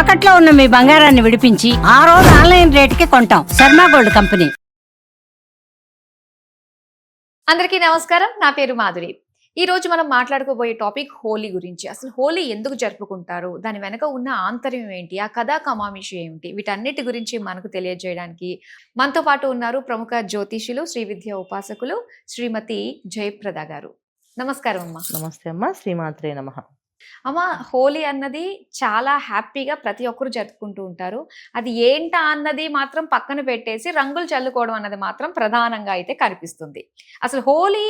తాకట్లో ఉన్న మీ బంగారాన్ని విడిపించి ఆ రోజు ఆన్లైన్ రేటుకి కొంటాం. Sharma gold company. అందరికీ నమస్కారం. నా పేరు మాధురి. ఈ రోజు మనం మాట్లాడుకోబోయే టాపిక్ హోలీ గురించి. అసలు హోలీ ఎందుకు జరుపుకుంటారు? దాని వెనక ఉన్న ఆంతర్యం ఏంటి? ఆ కథా కమామిషి ఏమిటి? వీటన్నిటి గురించి మనకు తెలియజేయడానికి మనతో పాటు ఉన్నారు ప్రముఖ జ్యోతిషులు శ్రీ విద్య ఉపాసకులు శ్రీమతి జయప్రద గారు. నమస్కారం అమ్మా. నమస్తే అమ్మ. శ్రీమాత్రే నమ. అమ్మ హోలీ అన్నది చాలా హ్యాపీగా ప్రతి ఒక్కరు జరుపుకుంటూ ఉంటారు. అది ఏంటా అన్నది మాత్రం పక్కన పెట్టేసి రంగులు చల్లుకోవడం అన్నది మాత్రం ప్రధానంగా అయితే కనిపిస్తుంది. అసలు హోలీ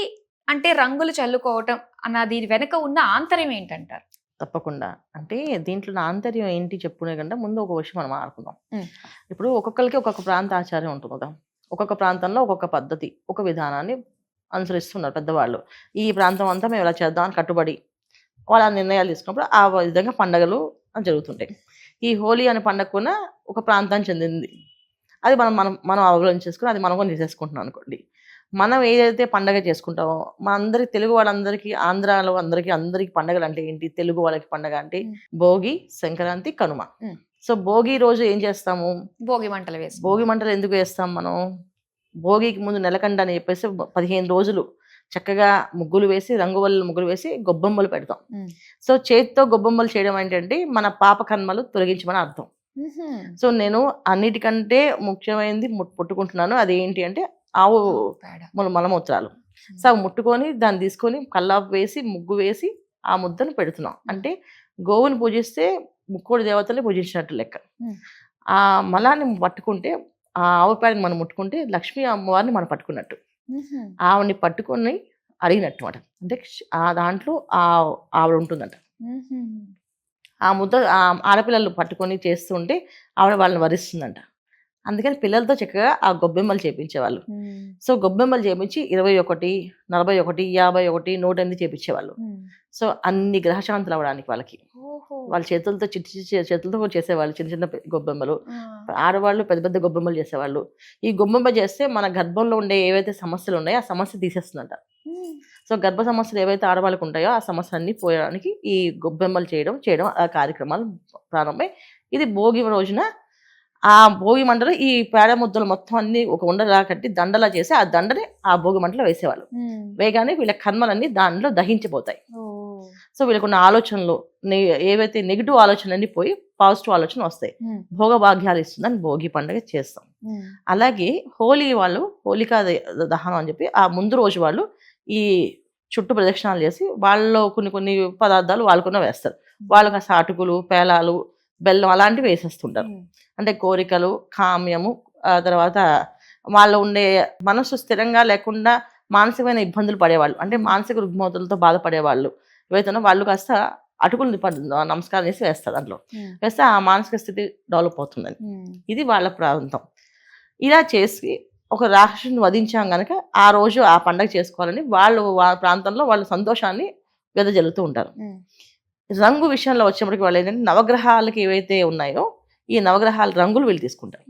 అంటే రంగులు చల్లుకోవటం అన్న దీని వెనుక ఉన్న ఆంతర్యం ఏంటంటారు? తప్పకుండా. అంటే దీంట్లో నా ఆంతర్యం ఏంటి చెప్పుకునే కంటే ముందు ఒక విషయం మనం ఆడుకుందాం. ఇప్పుడు ఒక్కొక్కరికి ఒక్కొక్క ప్రాంత ఆచారం ఉంటుంది కదా. ఒక్కొక్క ప్రాంతంలో ఒక్కొక్క పద్ధతి ఒక విధానాన్ని అనుసరిస్తున్నారు పెద్దవాళ్ళు. ఈ ప్రాంతం అంతా మేము ఇలా చేద్దాం అని కట్టుబడి వాళ్ళ నిర్ణయాలు తీసుకున్నప్పుడు ఆ విధంగా పండగలు జరుగుతుంటాయి. ఈ హోలీ అనే పండగ కూడా ఒక ప్రాంతానికి చెందింది. అది మనం మనం మనం అవగాహన చేసుకుని అది మనం కూడా చేసేసుకుంటున్నాం అనుకోండి. మనం ఏదైతే పండగ చేసుకుంటామో మన అందరికి తెలుగు వాళ్ళందరికీ ఆంధ్రాలో అందరికీ అందరికీ పండగలు అంటే ఏంటి? తెలుగు వాళ్ళకి పండగ అంటే. భోగి సంక్రాంతి కనుమ. సో భోగి రోజు ఏం చేస్తాము? భోగి మంటలు వేసి భోగి మంటలు ఎందుకు వేస్తాం మనం? భోగికి ముందు నెలకండ అని చెప్పేసి పదిహేను రోజులు చక్కగా ముగ్గులు వేసి రంగువల్ల ముగ్గులు వేసి గొబ్బెమ్మలు పెడతాం. సో చేతితో గొబ్బెమ్మలు చేయడం ఏంటంటే మన పాప కర్మలు తొలగించమని అర్థం. సో నేను అన్నిటికంటే ముఖ్యమైనది ముట్- ముట్టుకుంటున్నాను. అది ఏంటి అంటే ఆవు మన మలమూత్రాలు. సో ముట్టుకొని దాన్ని తీసుకొని కల్లాపు వేసి ముగ్గు వేసి ఆ ముద్దను పెడుతున్నాం. అంటే గోవుని పూజిస్తే ముక్కోడి దేవతల్ని పూజించినట్టు లెక్క. ఆ మలాన్ని పట్టుకుంటే ఆ ఆవు పేడని మనం ముట్టుకుంటే లక్ష్మీ అమ్మవారిని మనం పట్టుకున్నట్టు. ఆవిడని పట్టుకొని అడిగినట్టు మాట అంటే ఆ దాంట్లో ఆ ఆవిడ ఉంటుందంట ఆ ముద్ద ఆడపిల్లలు పట్టుకొని చేస్తుంటే ఆవిడ వాళ్ళని వరిస్తుందంట. అందుకని పిల్లలతో చక్కగా ఆ గొబ్బెమ్మలు చేపించేవాళ్ళు. సో గొబ్బెమ్మలు చేపించి ఇరవై ఒకటి నలభై ఒకటి యాభై ఒకటి నూట ఎనిమిది చేపించేవాళ్ళు సో అన్ని గ్రహశాంతులు అవ్వడానికి వాళ్ళకి. వాళ్ళ చేతులతో చిట్టి చిట్టి చేతులతో కూడా చేసేవాళ్ళు చిన్న చిన్న గొబ్బెమ్మలు. ఆడవాళ్ళు పెద్ద పెద్ద గొబ్బెమ్మలు చేసేవాళ్ళు. ఈ గొబ్బెమ్మ చేస్తే మన గర్భంలో ఉండే ఏవైతే సమస్యలు ఉన్నాయో ఆ సమస్య తీసేస్తుందంట. సో గర్భ సమస్యలు ఏవైతే ఆడవాళ్ళకు ఉంటాయో ఆ సమస్యలన్నీ పోయడానికి ఈ గొబ్బెమ్మలు చేయడం చేయడం ఆ కార్యక్రమాలు ప్రారంభమై ఇది భోగి రోజున ఆ భోగి మంటలో ఈ పేడ ముద్దలు మొత్తం అన్ని ఒక ఉండలా కట్టి దండలా చేసి ఆ దండని ఆ భోగి మంటలో వేసేవాళ్ళు. వేగానే వీళ్ళ కర్మలన్నీ దాంట్లో దహించిపోతాయి. సో వీళ్ళకున్న ఆలోచనలు ఏవైతే నెగిటివ్ ఆలోచనలన్నీ పోయి పాజిటివ్ ఆలోచన వస్తాయి. భోగభాగ్యాలు ఇస్తుందని భోగి పండుగ చేస్తాం. అలాగే హోలీ వాళ్ళు హోలికా దహనం అని చెప్పి ఆ ముందు రోజు వాళ్ళు ఈ చుట్టూ ప్రదక్షిణాలు చేసి వాళ్ళలో కొన్ని కొన్ని పదార్థాలు వాళ్ళకున్న వేస్తారు. వాళ్ళకి ఆ సాటుకులు పేలాలు బెల్లం అలాంటివి వేసేస్తుంటారు. అంటే కోరికలు కామ్యము ఆ తర్వాత వాళ్ళు ఉండే మనసు స్థిరంగా లేకుండా మానసికమైన ఇబ్బందులు పడేవాళ్ళు. అంటే మానసిక రుగ్మతులతో బాధపడేవాళ్ళు. ఏవైతే వాళ్ళు కాస్త అటుకులు నమస్కారం చేసి వేస్తారు దాంట్లో. వేస్తే ఆ మానసిక స్థితి డెవలప్ అవుతుందని. ఇది వాళ్ళ ప్రాంతం. ఇలా చేసి ఒక రాక్షసుని వధించాం గనక ఆ రోజు ఆ పండగ చేసుకోవాలని వాళ్ళు వాళ్ళ ప్రాంతంలో వాళ్ళ సంతోషాన్ని వెదజల్లుతూ ఉంటారు. రంగు విషయంలో వచ్చేప్పటికి వాళ్ళు ఏంటంటే నవగ్రహాలకి ఏవైతే ఉన్నాయో ఈ నవగ్రహాల రంగులు వీళ్ళు తీసుకుంటారు.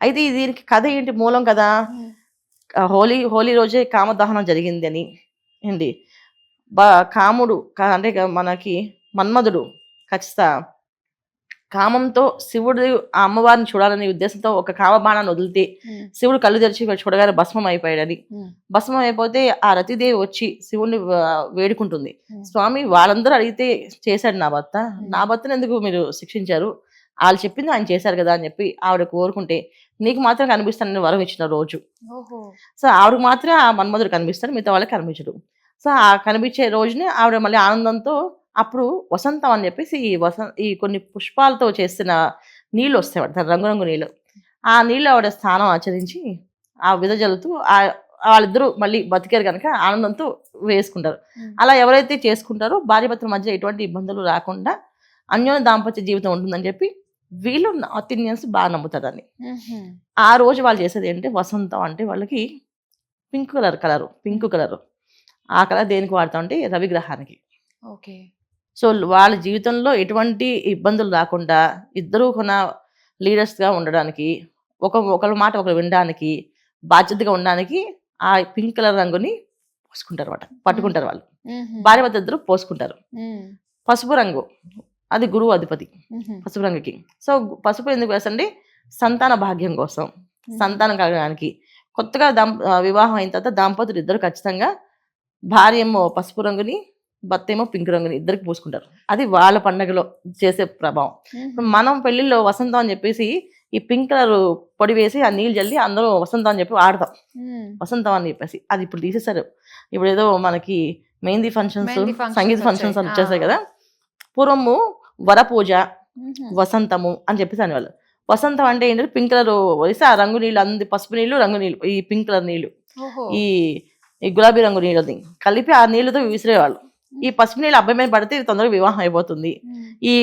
అయితే దీనికి కథ ఏంటి? మూలం కదా? హోలీ హోలీ రోజే కామదహనం జరిగింది అని ఏంటి? బా కాముడు అంటే మనకి మన్మధుడు ఖచ్చిత కామంతో శివుడు ఆ అమ్మవారిని చూడాలనే ఉద్దేశంతో ఒక కామబాణాన్ని వదిలితే శివుడు కళ్ళు తెరిచి చూడగానే భస్మం అయిపోయాడని భస్మం అయిపోతే ఆ రతిదేవి వచ్చి శివుణ్ణి వా- వేడుకుంటుంది. స్వామి వాళ్ళందరూ అడిగితే చేశాడు నా భర్త. నా భర్తను ఎందుకు మీరు శిక్షించారు? వాళ్ళు చెప్పింది ఆయన చేశారు కదా అని చెప్పి ఆవిడ కోరుకుంటే నీకు మాత్రం కనిపిస్తానని వరం ఇచ్చిన రోజు. సో ఆవిడకు మాత్రమే ఆ మన్మధుడు కనిపిస్తాడు మిగతా వాళ్ళకి కనిపించడు సో ఆ కనిపించే రోజునే ఆవిడ మళ్ళీ ఆనందంతో అప్పుడు వసంతం అని చెప్పేసి ఈ వస ఈ కొన్ని పుష్పాలతో చేసిన నీళ్ళు వస్తాయి దాని రంగురంగు నీళ్ళు. ఆ నీళ్ళు ఆవిడ స్నానం ఆచరించి ఆ విదజల్లుతూ ఆ వాళ్ళిద్దరూ మళ్ళీ బతికారు కనుక ఆనందంతో వేసుకుంటారు. అలా ఎవరైతే చేసుకుంటారో భార్య భర్తల మధ్య ఎటువంటి ఇబ్బందులు రాకుండా అన్యోన్య దాంపత్య జీవితం ఉంటుందని చెప్పి వీళ్ళు నార్త్ ఇండియన్స్ బాగా నమ్ముతారు దాన్ని. ఆ రోజు వాళ్ళు చేసేది ఏంటంటే వసంతం అంటే వాళ్ళకి pink colour colour pink colour. ఆ కలర్ దేనికి వాడతాం అంటే రవిగ్రహానికి ఓకే. సో వాళ్ళ జీవితంలో ఎటువంటి ఇబ్బందులు రాకుండా ఇద్దరూ కొన లీడర్స్గా ఉండడానికి ఒక ఒకరి మాట ఒకరు వినడానికి బాధ్యతగా ఉండడానికి ఆ పింక్ కలర్ రంగుని పోసుకుంటారు అనమాట పట్టుకుంటారు వాళ్ళు. భార్య భర్త ఇద్దరు పోసుకుంటారు పసుపు రంగు. అది గురువు అధిపతి. పసుపు రంగుకి. సో పసుపు ఎందుకు వేసండి సంతాన భాగ్యం కోసం. సంతానం కలగడానికి. కొత్తగా వివాహం అయిన తర్వాత దంపతులు ఇద్దరు ఖచ్చితంగా భార్య ఏమో పసుపు రంగుని భర్త ఏమో పింక్ రంగుని ఇద్దరికి పూసుకుంటారు. అది వాళ్ళ పండగలో చేసే ప్రభావం. మనం పెళ్ళిలో వసంతం అని చెప్పేసి ఈ పింక్ కలర్ పొడి వేసి ఆ నీళ్ళు జల్లి అందరూ వసంతం అని చెప్పి ఆడతాం వసంతం అని చెప్పేసి. అది ఇప్పుడు తీసేశారు. ఇప్పుడు ఏదో మనకి మెహందీ ఫంక్షన్స్ సంగీత ఫంక్షన్స్ వచ్చాయి. వచ్చేసాయి. కదా. పూర్వము వరపూజ వసంతము అని చెప్పేసి అనేవాళ్ళు. వసంతం అంటే ఏంటంటే పింక్ కలర్ వేసి ఆ రంగు నీళ్ళు అంది పసుపు నీళ్ళు రంగు నీళ్ళు ఈ పింక్ కలర్ నీళ్ళు. ఈ ఈ గులాబీ రంగు నీళ్ళది. కలిపి ఆ నీళ్ళతో విసిరేవాళ్ళు. ఈ పసుపు నీళ్ళు అబ్బాయి మీద పడితే తొందరగా వివాహం అయిపోతుంది. ఈ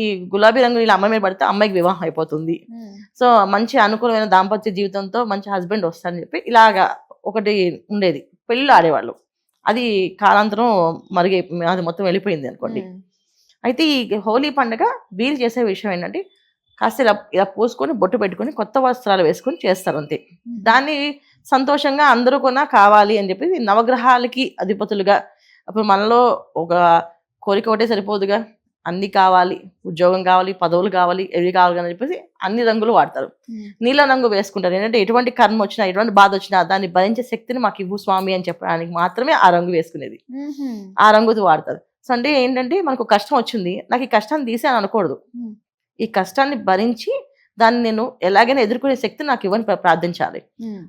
ఈ గులాబీ రంగు నీళ్ళు అమ్మాయి మీద పడితే అమ్మాయికి వివాహం అయిపోతుంది. సో మంచి అనుకూలమైన దాంపత్య జీవితంతో మంచి హస్బెండ్ వస్తారని చెప్పి ఇలాగా ఒకటి ఉండేది. పెళ్ళిళ్ళు ఆడేవాళ్ళు. అది కాలాంతరం మరిగి అది మొత్తం వెళ్ళిపోయింది అనుకోండి. అయితే ఈ హోలీ పండుగ వీళ్ళు చేసే విషయం ఏంటంటే కాస్త ఇలా ఇలా పూసుకొని బొట్టు పెట్టుకొని కొత్త వస్త్రాలు వేసుకొని చేస్తారు అంతే. దాన్ని సంతోషంగా అందరూ కొన్నా కావాలి అని చెప్పి నవగ్రహాలకి అధిపతులుగా. అప్పుడు మనలో ఒక కోరిక ఒకటే సరిపోదుగా. అన్ని కావాలి ఉద్యోగం కావాలి పదవులు కావాలి ఎవి కావాలి అని చెప్పేసి అన్ని రంగులు వాడతారు. నీల రంగు వేసుకుంటారు. ఏంటంటే ఎటువంటి కర్మ వచ్చినా ఎటువంటి బాధ వచ్చినా దాన్ని భరించే శక్తిని మాకు ఇవ్వు స్వామి అని చెప్పడానికి మాత్రమే ఆ రంగు వేసుకునేది. ఆ రంగుది వాడతారు. సో అంటే ఏంటంటే మనకు కష్టం వచ్చింది. నాకు ఈ కష్టాన్ని తీసి అని అనకూడదు. ఈ కష్టాన్ని భరించి దాన్ని నేను ఎలాగైనా ఎదుర్కొనే శక్తి నాకు ఇవ్వని ప్ర- ప్రార్థించాలి.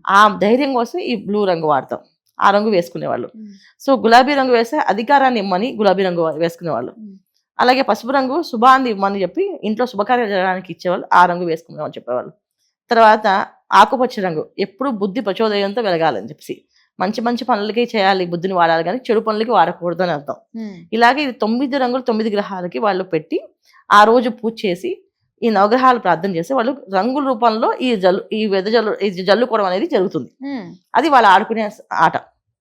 ఆ ధైర్యం కోసం ఈ బ్లూ రంగు వాడతాం. ఆ రంగు వేసుకునేవాళ్ళు. సో గులాబీ రంగు వేస్తే అధికారాన్ని ఇమ్మని గులాబీ రంగు వేసుకునేవాళ్ళు. Hmm. అలాగే పసుపు రంగు శుభాన్ని ఇమ్మని చెప్పి ఇంట్లో శుభకార్యాలు జరగడానికి ఇచ్చేవాళ్ళు. ఆ రంగు వేసుకునేవాళ్ళు చెప్పేవాళ్ళు. తర్వాత ఆకుపచ్చ రంగు. ఎప్పుడు బుద్ధి ప్రచోదయంతో వెలగాలని చెప్పి మంచి మంచి పనులకి చేయాలి బుద్ధిని వాడాలి కానీ చెడు పనులకి వాడకూడదు అని అర్థం. ఇలాగే ఇది తొమ్మిది రంగులు తొమ్మిది గ్రహాలకి వాళ్ళు పెట్టి ఆ రోజు పూజ చేసి ఈ నవగ్రహాలు ప్రార్థన చేసి వాళ్ళు రంగుల రూపంలో ఈ జల్లు ఈ వెద జల్లు ఈ జల్లుకోవడం అనేది జరుగుతుంది. అది వాళ్ళు ఆడుకునే ఆట.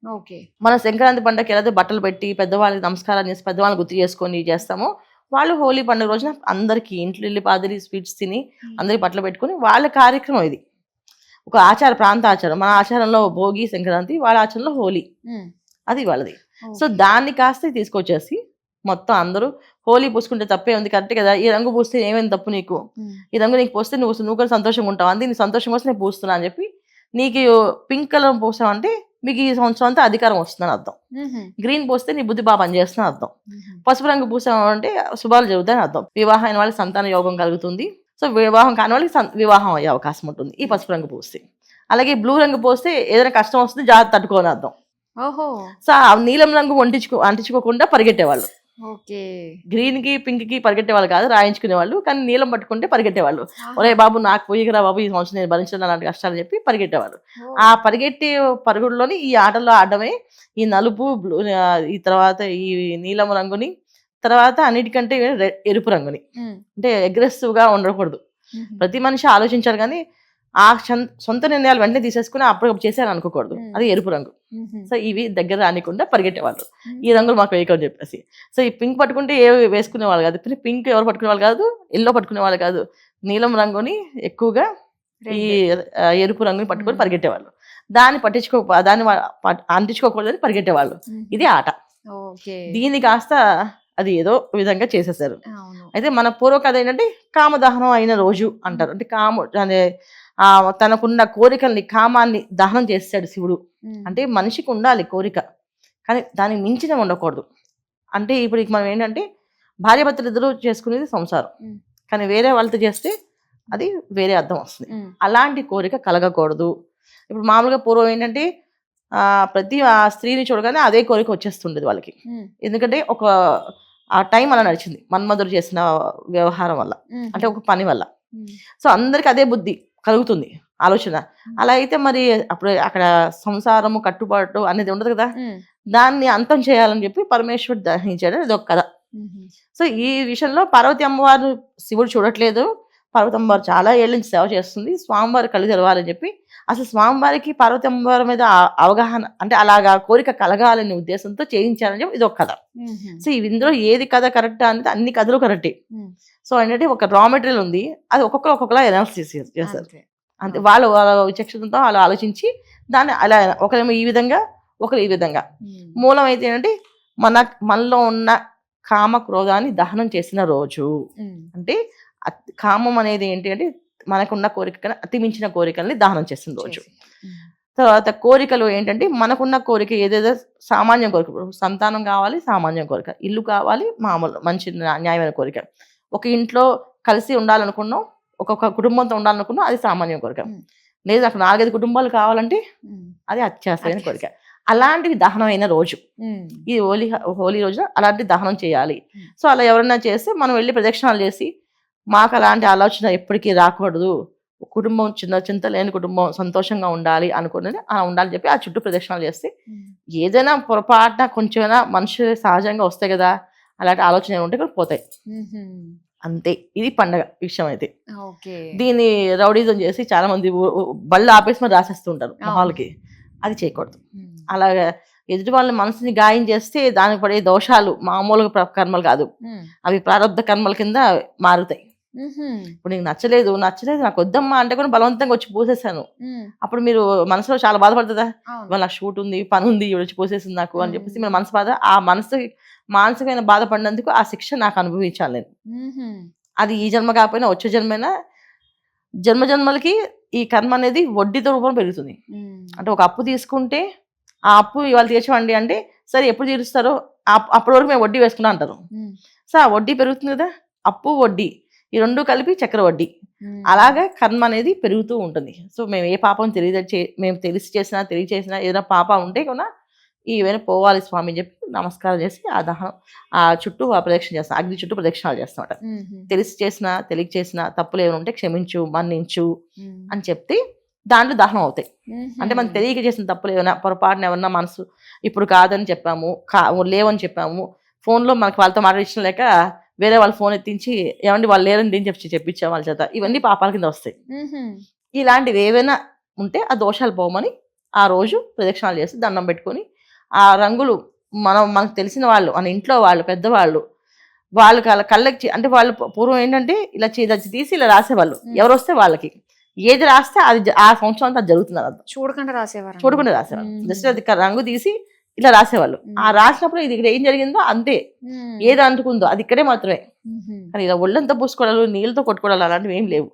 ఓకే. మన సంక్రాంతి పండగకి ఎలా బట్టలు పెట్టి పెద్దవాళ్ళకి నమస్కారం చేసి పెద్దవాళ్ళని గుర్తు చేసుకొని చేస్తామో వాళ్ళు హోలీ పండుగ రోజున అందరికీ ఇంట్లో వెళ్ళి పాదిరి స్వీట్స్ తిని అందరికి బట్టలు పెట్టుకొని వాళ్ళ కార్యక్రమం ఇది. ఒక ఆచార ప్రాంత ఆచారం. మన ఆచారంలో భోగి సంక్రాంతి వాళ్ళ ఆచారంలో హోలీ. అది వాళ్ళది. సో దాన్ని కాస్త తీసుకొచ్చేసి మొత్తం అందరూ హోలీ పూసుకుంటే తప్పే ఉంది కరెక్ట్ కదా? ఈ రంగు పూస్తే ఏమైంది తప్పు నీకు? ఈ రంగు నీకు పోస్తే నువ్వు నువ్వు కూడా సంతోషంగా ఉంటావు. అంది నీ సంతోషం కోసం నేను పూస్తున్నా అని చెప్పి నీకు పింక్ కలర్ పోసావంటే మీకు ఈ సంవత్సరం అంతా అధికారం వస్తుందని అర్థం. గ్రీన్ పోస్తే నీ బుద్ధి బాగా పనిచేస్తుందని అర్థం. పసుపు రంగు పూసామంటే శుభాలు జరుగుతాయని అర్థం. వివాహం అయిన వాళ్ళకి సంతాన యోగం కలుగుతుంది. సో వివాహం కాని వాళ్ళకి వివాహం అయ్యే అవకాశం ఉంటుంది ఈ పసుపు రంగు పూస్తే. అలాగే బ్లూ రంగు పోస్తే ఏదైనా కష్టం వస్తుంది జాగ్రత్త తట్టుకోని అర్థం. ఓహో. సో ఆ నీలం రంగు వంటించుకో అంటించుకోకుండా పరిగెట్టేవాళ్ళు. ఓకే. గ్రీన్కి పింక్కి పరిగెట్టేవాళ్ళు కాదు రాయించుకునే వాళ్ళు కానీ నీలం పట్టుకుంటే పరిగెట్టేవాళ్ళు ఒరే బాబు నాకు పోయిరా బాబు ఈ సంవత్సరం నేను భరించడం అలాంటి కష్టాలు చెప్పి పరిగెట్టేవాళ్ళు ఆ పరిగెట్టే పరుగుల్లోని ఈ ఆటల్లో ఆడమే ఈ నలుపు బ్లూ ఈ తర్వాత ఈ నీలం రంగుని తర్వాత అన్నిటికంటే ఎరుపు రంగుని. అంటే అగ్రెసివ్గా ఉండకూడదు. ప్రతి మనిషి ఆలోచించారు కానీ ఆ సొంత నిర్ణయాలు వెంటనే తీసేసుకుని అప్పుడు చేశారు అనుకోకూడదు. అది ఎరుపు రంగు. సో ఇవి దగ్గర రానికుండా పరిగెట్టేవాళ్ళు. ఈ రంగులు మాకు వేయకని చెప్పేసి. సో ఈ పింక్ పట్టుకుంటే ఏ వేసుకునే వాళ్ళు కాదు. ఇప్పుడు పింక్ ఎవరు పట్టుకునే వాళ్ళు కాదు. ఎల్లో పట్టుకునే వాళ్ళు కాదు. నీలం రంగుని ఎక్కువగా ఈ ఎరుపు రంగుని పట్టుకొని. పరిగెట్టేవాళ్ళు. దాన్ని పట్టించుకో దాన్ని అంటించుకోకూడదని పరిగెట్టేవాళ్ళు. ఇది ఆట. దీన్ని కాస్త అది ఏదో విధంగా చేసేసారు అయితే మన పూర్వ కథ ఏంటంటే కామదహనం అయిన రోజు అంటారు. అంటే కామ అనే ఆ తనకున్న కోరికల్ని కామాన్ని దహనం చేస్తాడు శివుడు. అంటే మనిషికి ఉండాలి కోరిక. కానీ దానికి మించిన ఉండకూడదు. అంటే ఇప్పుడు మనం ఏంటంటే భార్యాభర్తలు ఇద్దరు చేసుకునేది సంసారం. కానీ వేరే వాళ్ళతో చేస్తే అది వేరే అర్థం వస్తుంది. అలాంటి కోరిక కలగకూడదు. ఇప్పుడు మామూలుగా పూర్వం ఏంటంటే ఆ, ప్రతి ఆ స్త్రీని చూడగానే అదే కోరిక వచ్చేస్తుండేది వాళ్ళకి. ఎందుకంటే ఒక ఆ టైం అలా నడిచింది. మన్మధుడు చేసిన వ్యవహారం వల్ల. అంటే ఒక పని వల్ల. సో అందరికి అదే బుద్ధి. కలుగుతుంది ఆలోచన. అలా అయితే మరి అప్పుడు అక్కడ సంసారము కట్టుబాటు అనేది ఉండదు కదా? దాన్ని అంతం చేయాలని చెప్పి పరమేశ్వరుడు దహించాడు. ఇది ఒక కథ. సో ఈ విషయంలో పార్వతి అమ్మవారు శివుడు చూడట్లేదు. పార్వతి అమ్మవారు చాలా ఏళ్ళ నుంచి సేవ చేస్తుంది. స్వామివారి కళ్ళు తెరవాలని చెప్పి అసలు స్వామివారికి పార్వతి అమ్మవారి మీద అవగాహన అంటే అలాగా కోరిక కలగాలనే ఉద్దేశంతో చేయించాలని చెప్పి ఇది ఒక కథ సో ఇవి ఇందులో ఏది కథ కరెక్ట్ అనేది అన్ని కథలు కరెక్టే. సో ఏంటంటే ఒక రా మెటీరియల్ ఉంది అది ఒక్కొక్కరు ఒక్కొక్కలా ఎనాలిసిస్ చేస్తారు అంతే. వాళ్ళు వాళ్ళ విచక్షణతో వాళ్ళు ఆలోచించి దాన్ని అలా ఒకరేమో ఈ విధంగా ఒకరు ఈ విధంగా. మూలం అయితే ఏంటంటే మన మనలో ఉన్న కామ క్రోధాన్ని దహనం చేసిన రోజు. అంటే కామం అనేది ఏంటి అంటే మనకున్న కోరిక కన్నా అతి మించిన కోరికల్ని దహనం చేసిన రోజు. తర్వాత కోరికలు ఏంటంటే మనకున్న కోరిక ఏదేదో సామాన్యం కోరిక. సంతానం కావాలి సామాన్యం కోరిక. ఇల్లు కావాలి మామూలు మంచి న్యా- న్యాయమైన కోరిక. ఒక ఇంట్లో కలిసి ఉండాలనుకున్నాం ఒక్కొక్క కుటుంబంతో ఉండాలనుకున్నాం అది సామాన్యం కోరిక. లేదు నాకు నాలుగైదు కుటుంబాలు కావాలంటే అది అత్యాసమైన. కోరిక. అలాంటివి దహనమైన రోజు. ఉమ్, ఈ హోలీ హోలీ రోజున అలాంటి దహనం చేయాలి. సో అలా ఎవరైనా చేస్తే మనం వెళ్ళి ప్రదక్షిణాలు చేసి మాకు అలాంటి ఆలోచన ఎప్పటికీ రాకూడదు. కుటుంబం చిన్న చింత లేని కుటుంబం సంతోషంగా ఉండాలి అనుకున్నది అలా ఉండాలని చెప్పి ఆ చుట్టూ ప్రదక్షిణాలు చేస్తే ఏదైనా పొరపాటున కొంచెమైనా మనుషులు సహజంగా వస్తాయి కదా అలాంటి ఆలోచన ఉంటే కూడా పోతాయి. అంతే. ఇది పండగ విషయం అయితే. దీన్ని రౌడీజం చేసి చాలా మంది బళ్ళు ఆపేసి మరి రాసేస్తుంటారు. మొహాలకి అది చేయకూడదు. అలాగా ఎదుటి వాళ్ళ మనసుని గాయం చేస్తే దానికి పడే దోషాలు మామూలుగా కర్మలు కాదు. అవి ప్రారంభ కర్మల కింద మారుతాయి. ఇప్పుడు నీకు నచ్చలేదు నచ్చలేదు నాకు వద్దమ్మా అంటే కూడా బలవంతంగా వచ్చి పూసేసాను. అప్పుడు మీరు మనసులో చాలా బాధపడుతుందా. ఇవాళ నాకు షూట్ ఉంది పని ఉంది వచ్చి పూసేసింది నాకు అని చెప్పేసి. మన మనసు బాధ ఆ మనసు మానసికమైన బాధపడినందుకు ఆ శిక్ష నాకు అనుభవించాలి నేను. అది ఈ జన్మ కాకపోయినా వచ్చే జన్మైనా జన్మ జన్మలకి ఈ కర్మ అనేది వడ్డీతో రూపంలో పెరుగుతుంది. అంటే ఒక అప్పు తీసుకుంటే ఆ అప్పు ఇవాళ తీర్చవండి అంటే సరే ఎప్పుడు తీరుస్తారో అప్పటి వరకు మేము వడ్డీ వేసుకున్నా అంటారు. ఉమ్, సో ఆ వడ్డీ పెరుగుతుంది కదా అప్పు వడ్డీ. ఈ రెండు కలిపి చక్ర వడ్డీ ఉమ్, అలాగే కర్మ అనేది పెరుగుతూ ఉంటుంది. సో మేము ఏ పాపం తెలియదు మేము తెలిసి చేసినా తెలియచేసినా ఏదైనా పాప ఉంటే కూడా ఈవైనా పోవాలి స్వామి అని చెప్పి నమస్కారం చేసి ఆ దహనం ఆ చుట్టూ ఆ ప్రదక్షిణ చేస్తాం అగ్ని చుట్టూ ప్రదక్షిణాలు చేస్తాం ఉహుం, తెలిసి చేసినా తెలియ చేసినా తప్పులు ఏమైనా ఉంటే క్షమించు మన్నించు అని చెప్తే దాంట్లో దహనం అవుతాయి. అంటే మనం తెలియక చేసిన తప్పులు ఏమైనా పొరపాటున ఏమన్నా మనసు ఇప్పుడు కాదని చెప్పాము కా లేవని చెప్పాము ఫోన్లో మనకి వాళ్ళతో మాట్లాడించడం లేక వేరే వాళ్ళ ఫోన్ ఎత్తించి ఏమండి వాళ్ళు లేరని నేను చెప్పి చెప్పించాం వాళ్ళ చేత? ఇవన్నీ పాపాల కింద వస్తాయి. ఇలాంటివి ఏవైనా ఉంటే ఆ దోషాలు పోమని ఆ రోజు ప్రదక్షిణాలు చేసి దండం పెట్టుకొని ఆ రంగులు మనం మనకు తెలిసిన వాళ్ళు మన ఇంట్లో వాళ్ళు పెద్దవాళ్ళు వాళ్ళు కళ్ళ కళ్ళకి అంటే వాళ్ళు పూర్వం ఏంటంటే ఇలా చీ- ఇలా తీసి ఇలా రాసేవాళ్ళు. ఎవరు వస్తే వాళ్ళకి. ఏది రాస్తే అది ఆ సంవత్సరం అంతా అది జరుగుతుంది చూడకుండా రాసేవారు చూడకుండా మ్మ్. జస్ట్ అది రంగు తీసి ఇలా రాసేవాళ్ళు. ఆ రాసినప్పుడు ఇది ఇక్కడ ఏం జరిగిందో అంతే. ఏది అంటుకుందో అది ఇక్కడే మాత్రమే. కానీ ఇలా ఒళ్ళంతా పూసుకోవడాలు నీళ్ళతో కొట్టుకోవడాలు అలాంటివి ఏం లేవు.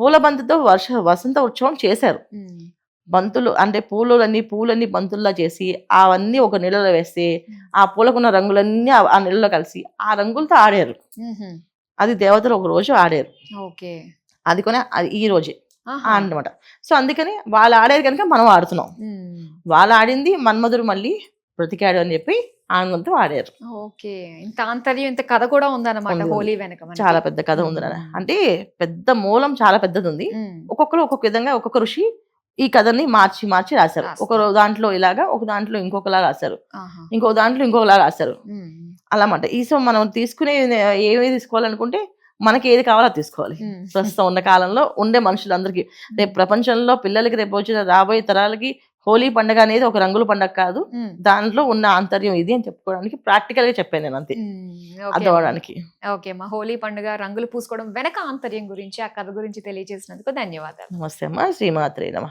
పూల బంతితో వర్ష వసంత ఉత్సవం చేశారు. బంతులు అంటే పూలన్నీ పూలన్నీ బంతుల్లా చేసి అవన్నీ ఒక నీళ్ళలో వేస్తే ఆ పూలకున్న రంగులన్నీ ఆ- నీళ్ళలో కలిసి ఆ రంగులతో ఆడారు. అది దేవతలు ఒక రోజు ఆడారు. ఓకే. అది కొని అది ఈ రోజే. అన్నమాట. సో అందుకని వాళ్ళు ఆడారు కనుక మనం ఆడుతున్నాం. వాళ్ళు ఆడింది మన్మధుడు మళ్ళీ బ్రతికాడు అని చెప్పి ఆనందంతో ఆడారు. ఓకే. ఇంత ఆంతర్యం ఇంత కథ కూడా ఉందన్నమాట ఉంది, ఉంది. హోలీ వెనక. చాలా పెద్ద కథ ఉంది. అంటే పెద్ద మూలం చాలా పెద్దది ఉంది ఒక్కొక్కరు ఒక్కొక్క విధంగా ఒక్కొక్క ఋషి ఈ కథని మార్చి మార్చి రాశారు. ఒక దాంట్లో ఇలాగా ఒక దాంట్లో ఇంకొకలా రాశారు. ఇంకో దాంట్లో ఇంకొకలా రాశారు. ఉమ్, అలామాట. ఈ సో మనం తీసుకునే ఏమి తీసుకోవాలనుకుంటే మనకి ఏది కావాలో తీసుకోవాలి. ప్రస్తుతం ఉన్న కాలంలో ఉండే మనుషులందరికీ రేపు ప్రపంచంలో పిల్లలకి రేపు వచ్చిన రాబోయే తరాలకి హోలీ పండుగ అనేది ఒక రంగుల పండుగ కాదు. దాంట్లో ఉన్న ఆంతర్యం ఇది అని చెప్పుకోవడానికి ప్రాక్టికల్గా చెప్పాను నేను అంతే. Um, okay. అర్థం అవడానికి ఓకే మా హోలీ పండుగ రంగులు పూసుకోవడం వెనక ఆంతర్యం గురించి ఆ కథ గురించి తెలియజేసినందుకు ధన్యవాదాలు. నమస్తే అమ్మా. శ్రీమాత్రే నమ.